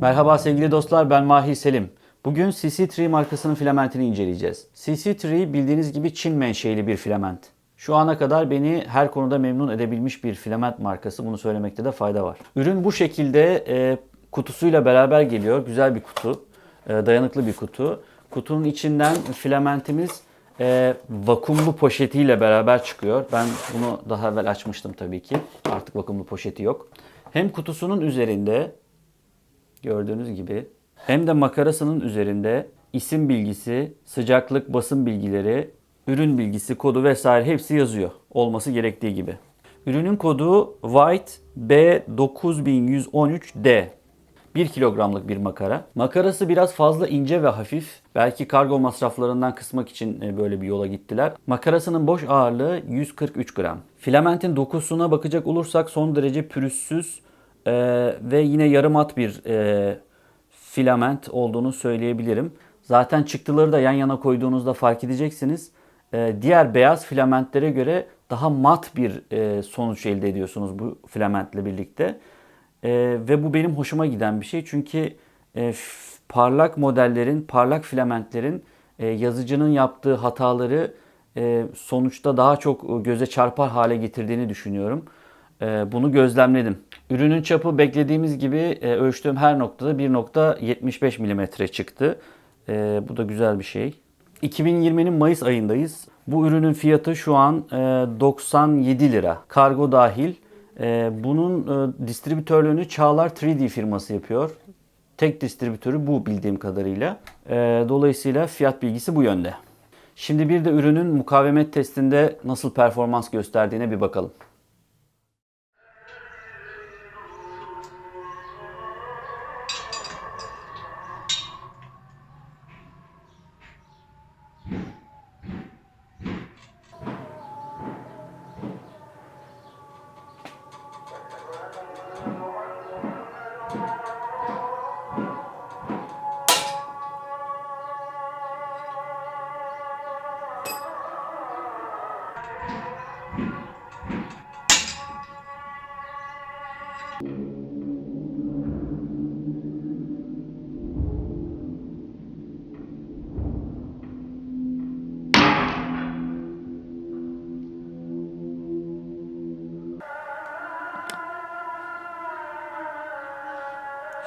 Merhaba sevgili dostlar ben Mahir Selim. Bugün CC3 markasının filamentini inceleyeceğiz. CC3 bildiğiniz gibi Çin menşeli bir filament. Şu ana kadar beni her konuda memnun edebilmiş bir filament markası. Bunu söylemekte de fayda var. Ürün bu şekilde e, kutusuyla beraber geliyor. Güzel bir kutu. E, dayanıklı bir kutu. Kutunun içinden filamentimiz e, vakumlu poşetiyle beraber çıkıyor. Ben bunu daha evvel açmıştım tabii ki. Artık vakumlu poşeti yok. Hem kutusunun üzerinde gördüğünüz gibi hem de makarasının üzerinde isim bilgisi, sıcaklık, basın bilgileri, ürün bilgisi, kodu vesaire hepsi yazıyor. Olması gerektiği gibi. Ürünün kodu White B9113D. 1 kilogramlık bir makara. Makarası biraz fazla ince ve hafif. Belki kargo masraflarından kısmak için e, böyle bir yola gittiler. Makarasının boş ağırlığı 143 gram. Filamentin dokusuna bakacak olursak son derece pürüzsüz e, ve yine yarım at bir e, filament olduğunu söyleyebilirim. Zaten çıktıları da yan yana koyduğunuzda fark edeceksiniz. E, diğer beyaz filamentlere göre daha mat bir e, sonuç elde ediyorsunuz bu filamentle birlikte. E, ve bu benim hoşuma giden bir şey. Çünkü e, parlak modellerin, parlak filamentlerin e, yazıcının yaptığı hataları e, sonuçta daha çok e, göze çarpar hale getirdiğini düşünüyorum. E, bunu gözlemledim. Ürünün çapı beklediğimiz gibi e, ölçtüğüm her noktada 1.75 mm çıktı. E, bu da güzel bir şey. 2020'nin Mayıs ayındayız. Bu ürünün fiyatı şu an e, 97 lira. Kargo dahil. E, bunun e, distribütörlüğünü Çağlar 3D firması yapıyor. Tek distribütörü bu bildiğim kadarıyla. E, dolayısıyla fiyat bilgisi bu yönde. Şimdi bir de ürünün mukavemet testinde nasıl performans gösterdiğine bir bakalım.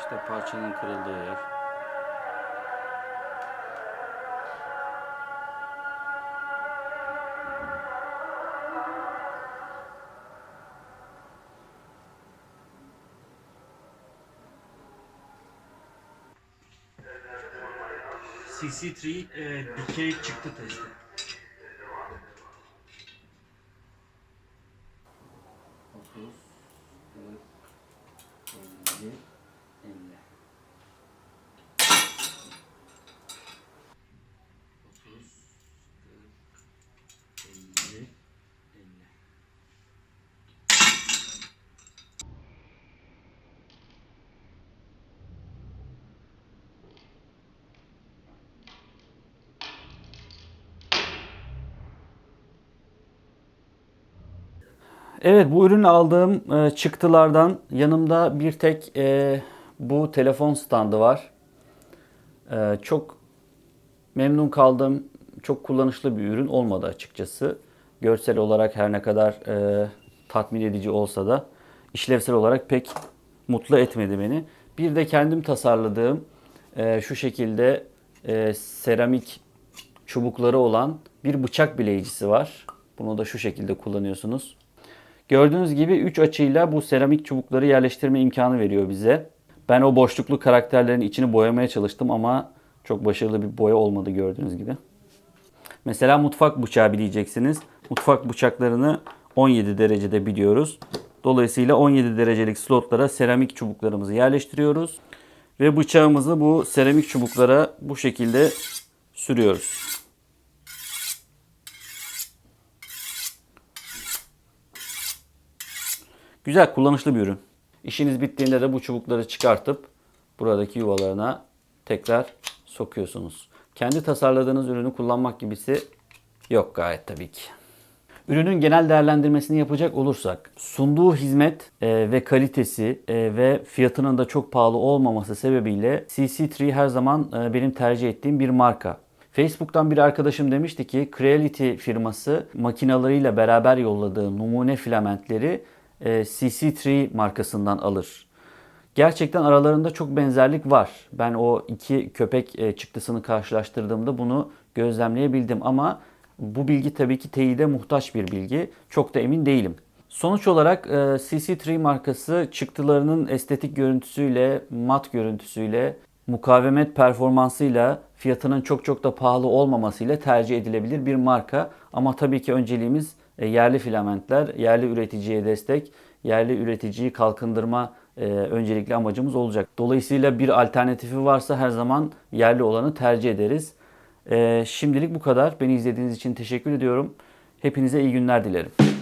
İşte parçanın kırıldığı yer. CC3 e, dikey çıktı testi. Evet bu ürünü aldığım e, çıktılardan yanımda bir tek e, bu telefon standı var. E, çok memnun kaldım. Çok kullanışlı bir ürün olmadı açıkçası. Görsel olarak her ne kadar e, tatmin edici olsa da işlevsel olarak pek mutlu etmedi beni. Bir de kendim tasarladığım e, şu şekilde e, seramik çubukları olan bir bıçak bileyicisi var. Bunu da şu şekilde kullanıyorsunuz. Gördüğünüz gibi 3 açıyla bu seramik çubukları yerleştirme imkanı veriyor bize. Ben o boşluklu karakterlerin içini boyamaya çalıştım ama çok başarılı bir boya olmadı gördüğünüz gibi. Mesela mutfak bıçağı bileceksiniz. Mutfak bıçaklarını 17 derecede biliyoruz. Dolayısıyla 17 derecelik slotlara seramik çubuklarımızı yerleştiriyoruz. Ve bıçağımızı bu seramik çubuklara bu şekilde sürüyoruz. Güzel, kullanışlı bir ürün. İşiniz bittiğinde de bu çubukları çıkartıp buradaki yuvalarına tekrar sokuyorsunuz. Kendi tasarladığınız ürünü kullanmak gibisi yok gayet tabii ki. Ürünün genel değerlendirmesini yapacak olursak, sunduğu hizmet e, ve kalitesi e, ve fiyatının da çok pahalı olmaması sebebiyle CC3 her zaman e, benim tercih ettiğim bir marka. Facebook'tan bir arkadaşım demişti ki Creality firması makinalarıyla beraber yolladığı numune filamentleri CC3 markasından alır. Gerçekten aralarında çok benzerlik var. Ben o iki köpek e, çıktısını karşılaştırdığımda bunu gözlemleyebildim ama bu bilgi tabii ki teyide muhtaç bir bilgi. Çok da emin değilim. Sonuç olarak e, CC3 markası çıktılarının estetik görüntüsüyle, mat görüntüsüyle, mukavemet performansıyla, fiyatının çok çok da pahalı olmamasıyla tercih edilebilir bir marka. Ama tabii ki önceliğimiz e, yerli filamentler, yerli üreticiye destek, yerli üreticiyi kalkındırma e, öncelikli amacımız olacak. Dolayısıyla bir alternatifi varsa her zaman yerli olanı tercih ederiz. E, şimdilik bu kadar. Beni izlediğiniz için teşekkür ediyorum. Hepinize iyi günler dilerim.